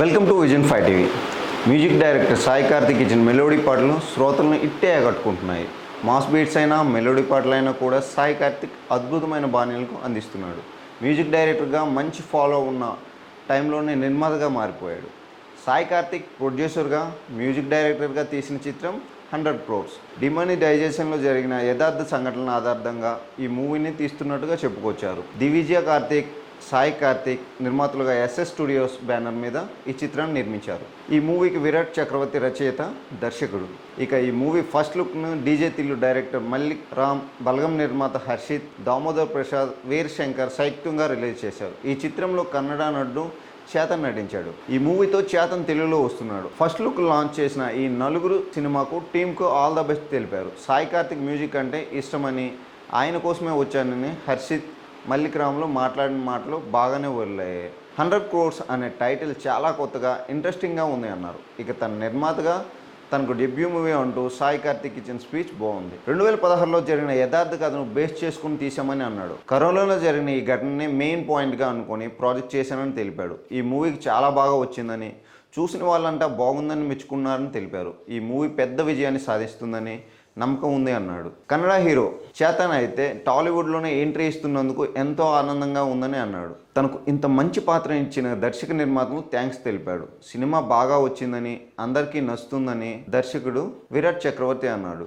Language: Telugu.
Welcome to vision five TV. Music director Sai Karthik ఇచ్చిన మెలోడీ పాటలు శ్రోతలను ఇట్టే ఆగట్టుకుంటున్నాయి మాస్ బీట్స్ అయినా మెలోడీ పాటలైనా కూడా సాయి కార్తిక్ అద్భుతమైన బాణీలకు అందిస్తున్నాడు. మ్యూజిక్ డైరెక్టర్గా మంచి ఫాలో ఉన్న టైంలోనే నిర్మాతగా మారిపోయాడు. సాయి కార్తిక్ ప్రొడ్యూసర్గా మ్యూజిక్ డైరెక్టర్గా తీసిన చిత్రం హండ్రెడ్ క్రోర్స్. డిమానిటైజేషన్లో జరిగిన యథార్థ సంఘటనల ఆధారంగా ఈ మూవీని తీస్తున్నట్టుగా చెప్పుకొచ్చారు. దివిజయ కార్తిక్ సాయి కార్తిక్ నిర్మాతలుగా ఎస్ఎస్ స్టూడియోస్ బ్యానర్ మీద ఈ చిత్రాన్ని నిర్మించారు. ఈ మూవీకి విరాట్ చక్రవర్తి రచయిత దర్శకుడు. ఇక ఈ మూవీ ఫస్ట్ లుక్ను డీజే తిల్లు డైరెక్టర్ మల్లిక్ రామ్ బలగం నిర్మాత హర్షిత్ దామోదర్ ప్రసాద్ వీర్ శంకర్ సంయుక్తంగా రిలీజ్ చేశారు. ఈ చిత్రంలో కన్నడ నటుడు చేతన్ నటించాడు. ఈ మూవీతో చేతన్ తెలుగులో వస్తున్నాడు. ఫస్ట్ లుక్ లాంచ్ చేసిన ఈ నలుగురు సినిమాకు టీంకు ఆల్ ద బెస్ట్ తెలిపారు. సాయి కార్తిక్ మ్యూజిక్ అంటే ఇష్టమని ఆయన కోసమే వచ్చానని హర్షిత్ మల్లిక్రామ్లో మాట్లాడిన మాటలు బాగానే వదిలాయి. హండ్రెడ్ క్రోర్స్ అనే టైటిల్ చాలా కొత్తగా ఇంట్రెస్టింగ్గా ఉంది అన్నారు. ఇక తన నిర్మాతగా తనకు డెబ్యూ మూవీ అంటూ సాయి కార్తిక్ ఇచ్చిన స్పీచ్ బాగుంది. రెండు వేల పదహారులో జరిగిన యథార్థ కథను బేస్ చేసుకుని తీసామని అన్నాడు. కరోనాలో జరిగిన ఈ ఘటనని మెయిన్ పాయింట్గా అనుకొని ప్రాజెక్ట్ చేశానని తెలిపాడు. ఈ మూవీకి చాలా బాగా వచ్చిందని చూసిన వాళ్ళంతా బాగుందని మెచ్చుకున్నారని తెలిపారు. ఈ మూవీ పెద్ద విజయాన్ని సాధిస్తుందని నమ్మకం ఉంది అన్నాడు. కన్నడ హీరో చేతన్ అయితే టాలీవుడ్లోనే ఎంట్రీ ఇస్తున్నందుకు ఎంతో ఆనందంగా ఉందని అన్నాడు. తనకు ఇంత మంచి పాత్ర ఇచ్చిన దర్శక నిర్మాతకు థ్యాంక్స్ తెలిపాడు. సినిమా బాగా వచ్చిందని అందరికీ నచ్చుతుందని దర్శకుడు విరాట్ చక్రవర్తి అన్నాడు.